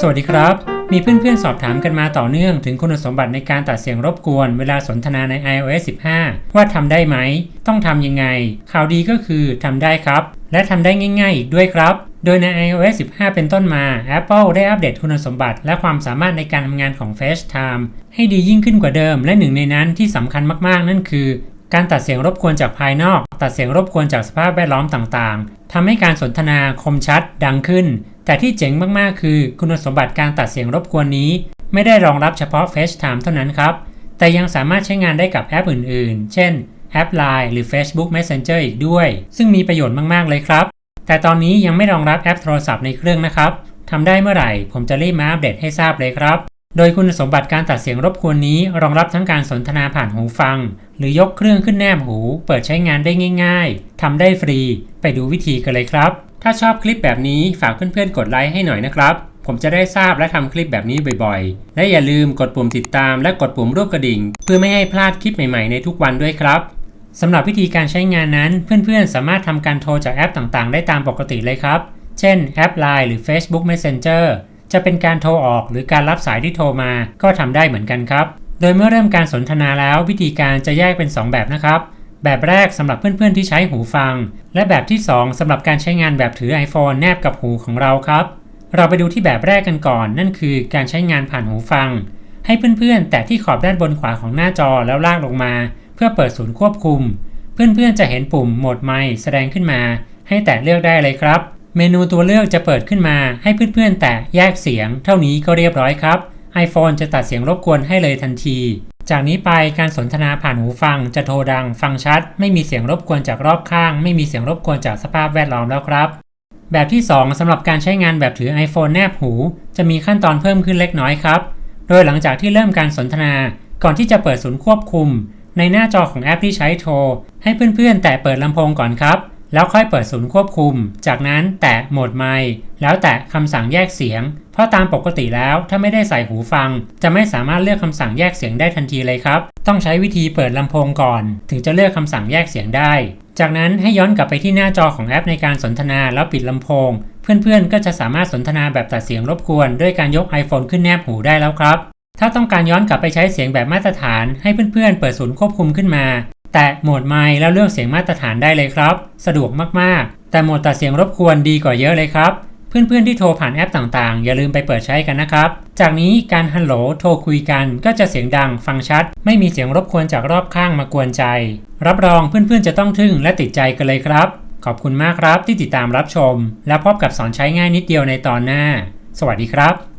สวัสดีครับ มีเพื่อนๆสอบถามกันมาต่อเนื่องถึงคุณสมบัติในการตัดเสียงรบกวน เวลาสนทนาใน iOS 15 ว่าทำได้ไหม ต้องทำยังไง ข่าวดีก็คือทำได้ครับ และทำได้ง่าย ๆ อีกด้วยครับ โดยใน iOS 15 เป็นต้นมา Apple ได้อัปเดตคุณสมบัติ และความสามารถในการทำงานของ FaceTime ให้ดียิ่งขึ้นกว่าเดิม และหนึ่งในนั้นที่สำคัญมากๆ นั่นคือ การตัดเสียงรบกวนจากภายนอก ตัดเสียงรบกวนจากสภาพแวดล้อมต่างๆทำให้การสนทนาคมชัดดังขึ้น แต่ที่เจ๋งมากๆ คือคุณสมบัติการตัดเสียงรบกวนนี้ ไม่ได้รองรับเฉพาะ FaceTime เท่านั้นครับ แต่ยังสามารถใช้งานได้กับแอปอื่น ๆ เช่นแอป Line หรือ Facebook Messenger อีกด้วย ซึ่งมีประโยชน์มากๆ เลยครับ แต่ตอนนี้ยังไม่รองรับแอปโทรศัพท์ในเครื่องนะครับทำได้เมื่อไหร่ ผมจะรีบมาอัปเดตให้ทราบเลยครับ โดยคุณสมบัติการตัดเสียงรบกวนนี้รองรับทั้งการสนทนาผ่านหูฟัง หรือยกเครื่องขึ้นแนบหู เปิดใช้งานได้ง่ายๆทำได้ฟรี ไปดูวิธีกันเลยครับ ถ้าชอบคลิปแบบนี้ฝากเพื่อนๆกดไลค์ให้หน่อยนะครับ ผมจะได้ทราบและทำคลิปแบบนี้บ่อยๆ และอย่าลืมกดปุ่มติดตามและกดปุ่มรูปกระดิ่ง เพื่อไม่ให้พลาดคลิปใหม่ๆในทุกวันด้วยครับสำหรับวิธีการใช้งานนั้น เพื่อนๆ สามารถทำการโทรจากแอปต่างๆ ได้ตามปกติเลยครับ เช่นแอป Line หรือ Facebook Messenger จะเป็นการโทรออกหรือการรับสายที่โทรมาก็ทำได้เหมือนกันครับ โดยเมื่อเริ่มการสนทนาแล้ววิธีการจะแยกเป็น 2 แบบนะครับ แบบแรกสำหรับเพื่อนๆที่ใช้หูฟัง และแบบที่ 2สำหรับการใช้งานแบบถือ iPhone แนบกับหูของเราครับ เราไปดูที่แบบแรกกันก่อน นั่นคือการใช้งานผ่านหูฟัง ให้เพื่อนๆ แตะที่ขอบด้านบนขวาของหน้าจอแล้วลากลงมา เพื่อเปิดศูนย์ควบคุม เพื่อนๆจะเห็นปุ่มโหมดไมค์แสดงขึ้นมา ให้แตะเลือกได้เลยครับ เมนูตัวเลือกจะเปิดขึ้นมาให้เพื่อนๆ แตะแยกเสียง เท่านี้ก็เรียบร้อยครับ iPhone จะตัดเสียงรบกวนให้เลยทันที จากนี้ไปการสนทนาผ่านหูฟังจะโทรดังฟังชัด ไม่มีเสียงรบกวนจากรอบข้าง ไม่มีเสียงรบกวนจากสภาพแวดล้อมแล้วครับ แบบที่ 2สำหรับการใช้งานแบบถือ iPhone แนบหู จะมีขั้นตอนเพิ่มขึ้นเล็กน้อยครับ โดยหลังจากที่เริ่มการสนทนา ก่อนที่จะเปิดศูนย์ควบคุม ในหน้าจอของแอปที่ใช้โทร ให้เพื่อนๆ แตะเปิดลำโพงก่อนครับ แล้วค่อยเปิดศูนย์ควบคุม จากนั้นแตะโหมดไมค์แล้วแตะคำสั่งแยกเสียง เพราะตามปกติแล้วถ้าไม่ได้ใส่หูฟัง จะไม่สามารถเลือกคำสั่งแยกเสียงได้ทันทีเลยครับ ต้องใช้วิธีเปิดลำโพงก่อน ถึงจะเลือกคำสั่งแยกเสียงได้ จากนั้นให้ย้อนกลับไปที่หน้าจอของแอปในการสนทนาแล้วปิดลำโพง เพื่อนๆ ก็จะสามารถสนทนาแบบตัดเสียงรบกวน ด้วยการยก iPhone ขึ้นแนบหูได้แล้วครับถ้าต้องการย้อนกลับไปใช้เสียงแบบมาตรฐาน ให้เพื่อนๆเปิดศูนย์ควบคุมขึ้นมา แตะโหมดไมค์แล้วเลือกเสียงมาตรฐานได้เลยครับ สะดวกมากๆ แต่โหมดตัดเสียงรบกวนดีกว่าเยอะเลยครับ เพื่อนๆที่โทรผ่านแอปต่างๆ อย่าลืมไปเปิดใช้กันนะครับ จากนี้การฮัลโหลโทรคุยกันก็จะเสียงดังฟังชัด ไม่มีเสียงรบกวนจากรอบข้างมากวนใจ รับรองเพื่อนๆจะต้องทึ่งและติดใจกันเลยครับ ขอบคุณมากครับที่ติดตามรับชม แล้วพบกับสอนใช้ง่ายนิดเดียวในตอนหน้า สวัสดีครับ